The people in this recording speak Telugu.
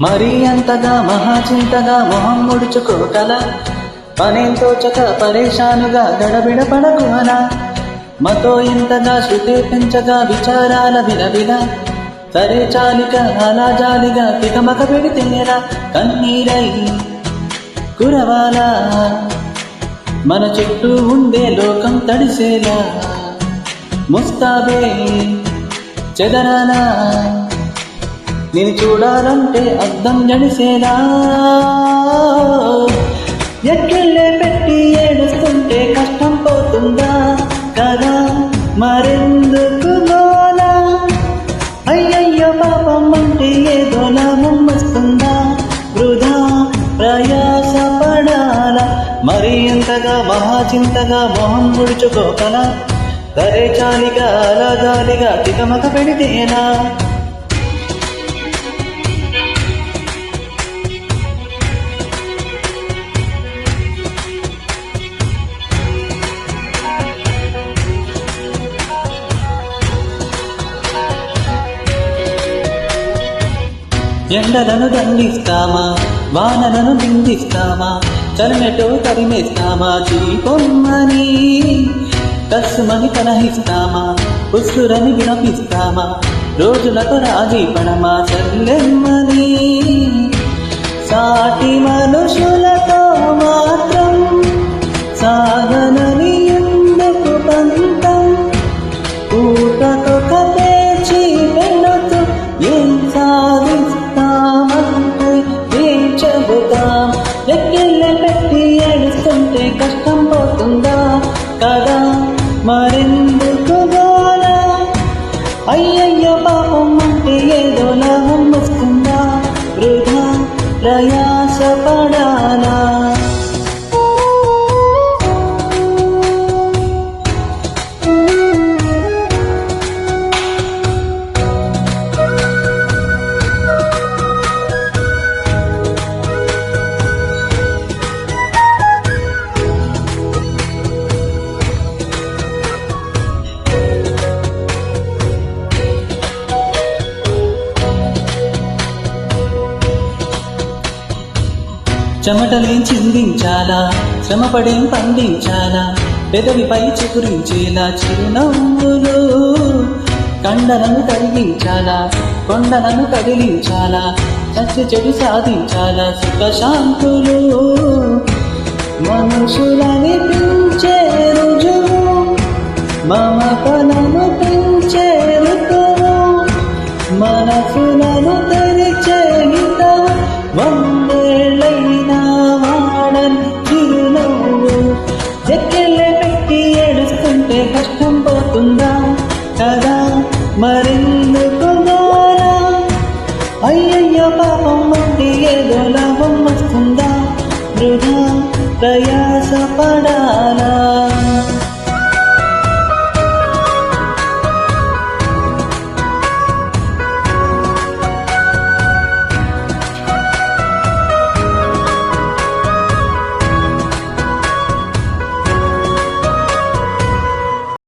మరీ అంతగా మహాచింతగా మొహం ముడుచుకోకల. పనేంతో చక పరేషానుగా గడబిడ పడకు అలా మతో ఇంతగా శృతి పెంచగా విచారాల విలవిల. సరే చాలిక అలా జాలిగా తికమక పెడితేరా కన్నీరై కురవాలా. మన చుట్టూ ఉండే లోకం తడిసేలా. ముస్తాబే చెదరాలా. నేను చూడాలంటే అద్దం జడిసేనా ఎట్లే పెట్టి ఏడుస్తుంటే కష్టం పోతుందా కదా? మరెందుకు గోలా అయ్యయ్యో పాపం అంటే ఏదో లాభం వస్తుందా వృధా ప్రయాస పడాలా? మరి ఎంతగా మహాచింతగా మొహం ముడుచుకోకలా సరే చాలిగా అలా జాలిగా తికమక పెడితేనా? ఎండలను దండిస్తామా? వానలను నిందిస్తామా? చలిమెటో తరిమేస్తామా? చీపొమ్మని కసుమని కలహిస్తామా? ఉసురని వినపిస్తామా రోజులతో రాజీ పడమా? చల్లెమ్మని సాటి మనుషుల చెబుతాం పెట్టి ఏడుస్తుంటే కష్టం పోతుందా? కదా. మరెందుకు గోలా? అయ్యయ్యో పాపం అంటే ఏదో లాభం వస్తుందా? వృధా ప్రయాస చెమటలేం చిందించాలా శ్రమపడేం పండించాలా? పెదవిపై చిగురించేలా చిరునవ్వులు కండలను కలిగించాలా కొండలను కదిలించాలా? చచ్చి చెడు సాధించాలా? సుఖశాంతులు మనుషులని పెంచే రుజువు మమతలను పెంచే ఋతువు. మనసులను తెరిచే హితవు ఎందుకు గోరా అయ్యయ్యో పాపం అంటే ఏదో లాభం వస్తుందా? వృధా ప్రయాస పడాలా